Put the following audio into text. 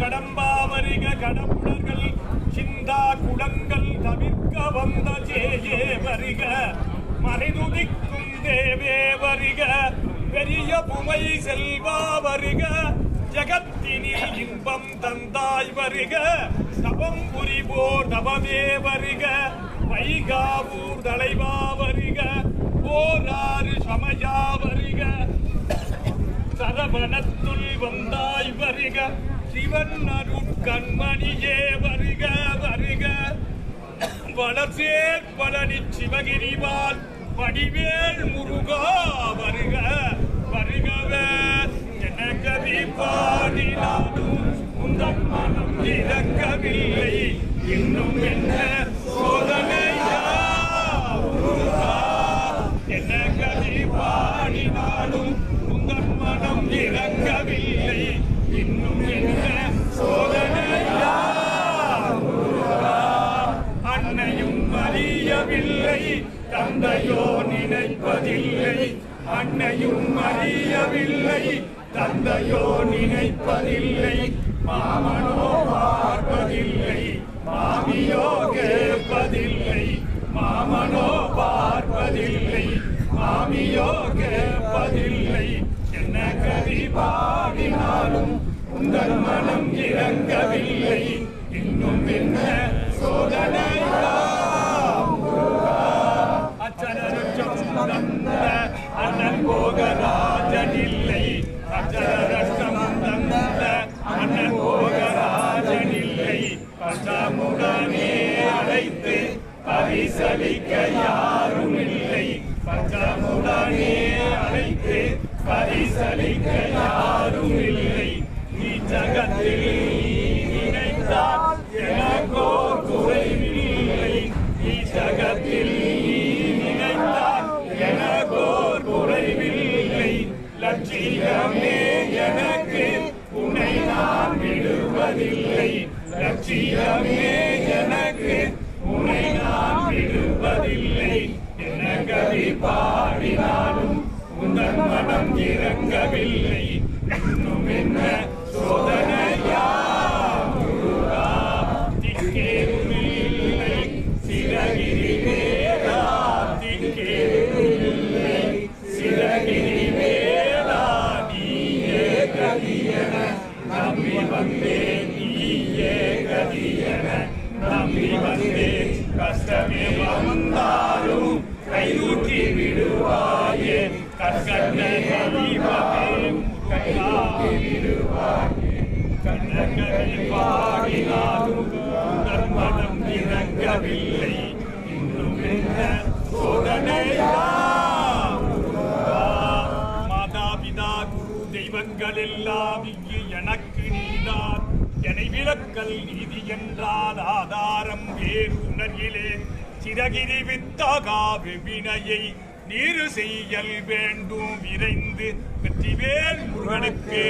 கடம்பாவரிக வருக சிந்தா குடங்கள் தவிர்க்க வந்த ஜேயே வரிக மறைதுதிக்கும் தேவே வரிக பெரிய புமை செல்வா வருக ஜகத்தினில் இன்பம் தந்தாய் வருக தபம் புரிவோர் தபமே வருக வைகாவூர் தலைவா வருக போராறு சமயா வருக சரவணத்துள் வந்தாய் வருக சிவன் அருட்கண்மணியே வருக வருக. வளசேர் பழனி சிவகிரிவால் வடிவேல் முருகா வருக வருகவே. என கவி உந்தன் மனம் இறக்கவில்லை இன்னும் என்ன சோதனையா முருகா என்ன கதி பாடினாலும் உங்கள் மனம் இறங்கவில்லை இன்னும் என்ன சோதனையா முருகா? அன்னையும் அறியவில்லை தந்தையோ நினைப்பதில்லை. அன்னையும் அறியவில்லை. தந்தையோ நினைப்பதில்லை. மாமனோ பார்ப்பதில்லை. மாமியோ கேட்பதில்லை. மாமனோ பார்ப்பதில்லை மாமியோ கேட்பதில்லை. என்ன கதி பாடினாலும் உங்கள் மனம் இறங்கவில்லை. பரிசலிக்க யாரும் இல்லை பச்சமுடனே அழைத்து பரிசலிக்க யாரும் இல்லை நீ ஜகத்தில் நினைத்தால் எனக்கோ குறைவில்லை நீ ஜகத்தில் நினைத்தால் எனக்கோ குறைவில்லை லட்சியமே எனக்கு உன்னை நான் விடுவதில்லை லட்சியமே விடுவதில்லை என்ன கவி பாடினாலும் உந்தன் மனம் இறங்கவில்லை. இன்னும் என்ன? சோதனையா திக்கேதுமில்லை. சிறகிரி வேதா திக்கேதுமில்லை. சிறகிரி வேதா நீயே கதியன. நம்பி வந்தேன் நீயே கதியன. நம்பி வந்தேன் கஷ்டமே வந்தாலும் கையூட்டி விடுவாயே கற்கண்ணை அறிவமே கையாட்டி விடுவாயே கண்ணங்களை பாடினாலும் உங்கள் மனம் இறங்கவில்லை இன்னும் என்ன சோதனையா மாதாபிதா குரு தெய்வங்கள் எல்லாம் இங்கு எனக்கு நீதான் என்னை விளக்கல் நீதி என்றால் ஆதாரம் வேறு உணர்கிலே சிறகிரி வித்தகா வினையை நீரு செய்யல் வேண்டும். விரைந்து வெற்றிவேல் முருகனுக்கு.